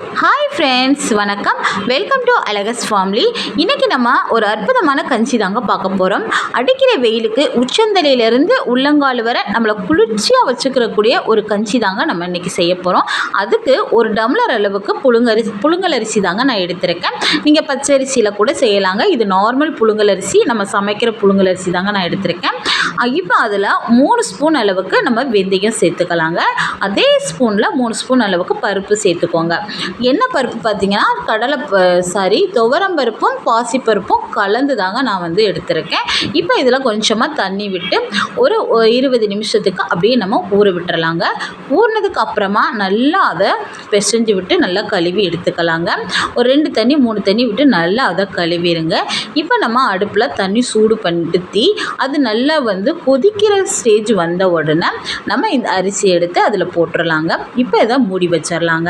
Hi friends வணக்கம். Welcome to அலகஸ் family இன்றைக்கி நம்ம ஒரு அற்புதமான கஞ்சி தாங்க பார்க்க போகிறோம் அடிக்கிற வெயிலுக்கு உச்சந்தலையிலேருந்து உள்ளங்கால் வரை நம்மளை குளிர்ச்சியாக வச்சுக்கிறக்கூடிய ஒரு கஞ்சி தாங்க நம்ம இன்றைக்கி செய்ய போகிறோம் அதுக்கு ஒரு டம்ளர் அளவுக்கு புழுங்கரிசி புழுங்கலரிசி தாங்க நான் எடுத்திருக்கேன். நீங்கள் பச்சரிசியில் கூட செய்யலாங்க. இது நார்மல் புழுங்கலரிசி நம்ம சமைக்கிற புழுங்கலரிசி தாங்க நான் எடுத்திருக்கேன். இப்போ அதில் மூணு ஸ்பூன் அளவுக்கு நம்ம வெந்தயம் சேர்த்துக்கலாங்க. அதே ஸ்பூனில் மூணு ஸ்பூன் அளவுக்கு பருப்பு சேர்த்துக்கோங்க. என்ன பருப்பு பார்த்தீங்கன்னா கடலை சாரி துவரம் பருப்பும் பாசிப்பருப்பும் கலந்து தாங்க நான் வந்து எடுத்திருக்கேன். இப்போ இதில் கொஞ்சமாக தண்ணி விட்டு ஒரு இருபது நிமிஷத்துக்கு அப்படியே நம்ம ஊற விட்டுறலாங்க. ஊறினதுக்கு அப்புறமா நல்லா அதை பிசைஞ்சு விட்டு நல்லா கழுவி எடுத்துக்கலாங்க. ஒரு ரெண்டு தண்ணி மூணு தண்ணி விட்டு நல்லா அதை கழுவிடுங்க இப்போ நம்ம அடுப்பில் தண்ணி சூடு படுத்தி அது நல்லா வந்து கொதிக்கிற ஸ்டேஜ் வந்த உடனே நம்ம இந்த அரிசி எடுத்து அதில் போட்டுடலாங்க இப்போ இதை மூடி வச்சிடலாங்க.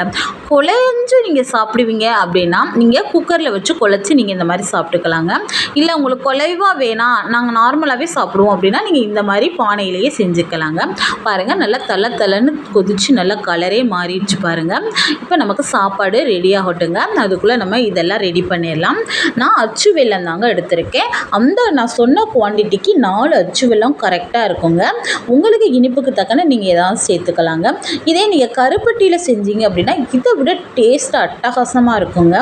குழஞ்சு நீங்கள் சாப்பிடுவீங்க அப்படின்னா நீங்கள் குக்கரில் வச்சு குழச்சி நீங்கள் இந்த மாதிரி சாப்பிட்டுக்கலாங்க. இல்லை உங்களுக்கு குலைவாக வேணாம் நாங்கள் நார்மலாகவே சாப்பிடுவோம் அப்படின்னா நீங்கள் இந்த மாதிரி பானையிலேயே செஞ்சுக்கலாங்க. பாருங்கள் நல்லா தலை தலைன்னு கொதித்து நல்லா கலரே மாறிடுச்சு பாருங்கள் இப்போ நமக்கு சாப்பாடு ரெடி ஆகட்டுங்க. அதுக்குள்ளே நம்ம இதெல்லாம் ரெடி பண்ணிடலாம். நான் அச்சு வெல்லம் தாங்க எடுத்திருக்கேன். அந்த நான் சொன்ன குவான்டிட்டிக்கு நாலு அச்சு வெள்ளம் தான் கரெக்டாக இருக்குங்க. உங்களுக்கு இனிப்புக்கு தக்கன நீங்கள் எதாவது சேர்த்துக்கலாங்க. இதே நீங்கள் கருப்பட்டியில் செஞ்சீங்க அப்படின்னா இதை விட டேஸ்ட் அட்டகாசமாக இருக்குங்க.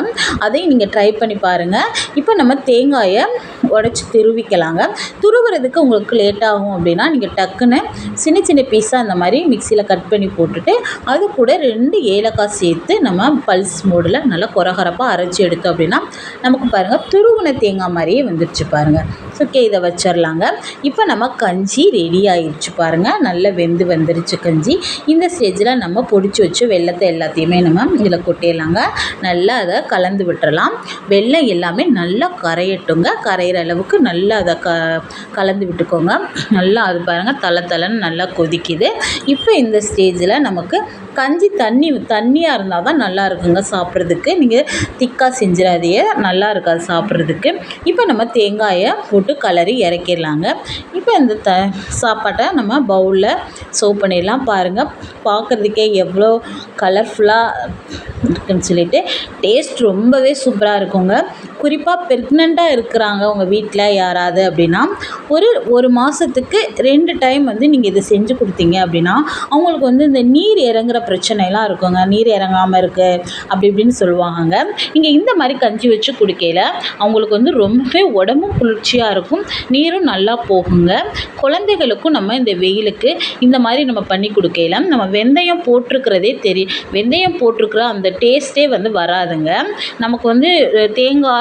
அதையும் நீங்கள் ட்ரை பண்ணி பாருங்கள் இப்போ நம்ம தேங்காயை உடச்சி துருவிக்கலாங்க. துருவுறதுக்கு உங்களுக்கு லேட் ஆகும் அப்படின்னா நீங்கள் டக்குன்னு சின்ன சின்ன பீஸாக அந்த மாதிரி மிக்சியில் கட் பண்ணி போட்டுட்டு அது கூட ரெண்டு ஏலக்காய் சேர்த்து நம்ம பல்ஸ் மோடில் நல்லா குறகரப்பாக அரைச்சி எடுத்தோம் அப்படின்னா நமக்கு பாருங்கள் துருவின தேங்காய் மாதிரியே வந்துடுச்சு பாருங்கள் ஓகே இதை வச்சிடலாங்க இப்போ நம்ம கஞ்சி ரெடி ஆயிடுச்சு பாருங்கள் நல்லா வெந்து வந்துருச்சு கஞ்சி. இந்த ஸ்டேஜில் நம்ம பொடிச்சு வச்சு வெள்ளத்தை எல்லாத்தையுமே நம்ம இதில் கொட்டிடலாங்க நல்லா அதை கலந்து விட்டுறலாம் வெள்ளம் எல்லாமே நல்லா கரையட்டுங்க. கரையிற அளவுக்கு நல்லா அதை க கலந்து விட்டுக்கோங்க. நல்லா அது பாருங்கள் தலை தலைன்னு நல்லா கொதிக்குது. இப்போ இந்த ஸ்டேஜில் நமக்கு கஞ்சி தண்ணி தண்ணியாக இருந்தால் தான் நல்லா இருக்குங்க சாப்பிட்றதுக்கு. நீங்கள் திக்காக செஞ்சிடாதீங்க நல்லா இருக்காது சாப்பிட்றதுக்கு. இப்போ நம்ம தேங்காயை போட்டு கலரி இறக்கிடலாங்க. இப்போ இந்த த சாப்பாட்டை நம்ம பவுலில் சர்வ் பண்ணிடலாம். பாருங்கள் பார்க்குறதுக்கே எவ்வளோ கலர்ஃபுல்லாக இருக்குன்னு சொல்லிட்டு டேஸ்ட் ரொம்பவே சூப்பராக இருக்குங்க. குறிப்பாக ப்ரெக்னெண்ட்டாக இருக்கிறாங்க உங்கள் வீட்டில் யாராவது அப்படின்னா ஒரு ஒரு மாதத்துக்கு ரெண்டு டைம் வந்து நீங்கள் இதை செஞ்சு கொடுத்தீங்க அப்படின்னா அவங்களுக்கு வந்து இந்த நீர் இறங்குற பிரச்சனைலாம் இருக்குங்க. நீர் இறங்காமல் இருக்குது அப்படி இப்படின்னு சொல்லுவாங்க நீங்கள் இந்த மாதிரி கஞ்சி வச்சு குடிக்கையில் அவங்களுக்கு வந்து ரொம்பவே உடம்பும் குளிர்ச்சியாக இருக்கும் நீரும் நல்லா போகுங்க. குழந்தைகளுக்கும் நம்ம இந்த வெயிலுக்கு இந்த மாதிரி நம்ம பண்ணி கொடுக்கையில் நம்ம வெந்தயம் போட்டிருக்கிறதே தெரியும் வெந்தயம் போட்டிருக்கிற அந்த டேஸ்ட்டே வந்து வராதுங்க. நமக்கு வந்து தேங்காய்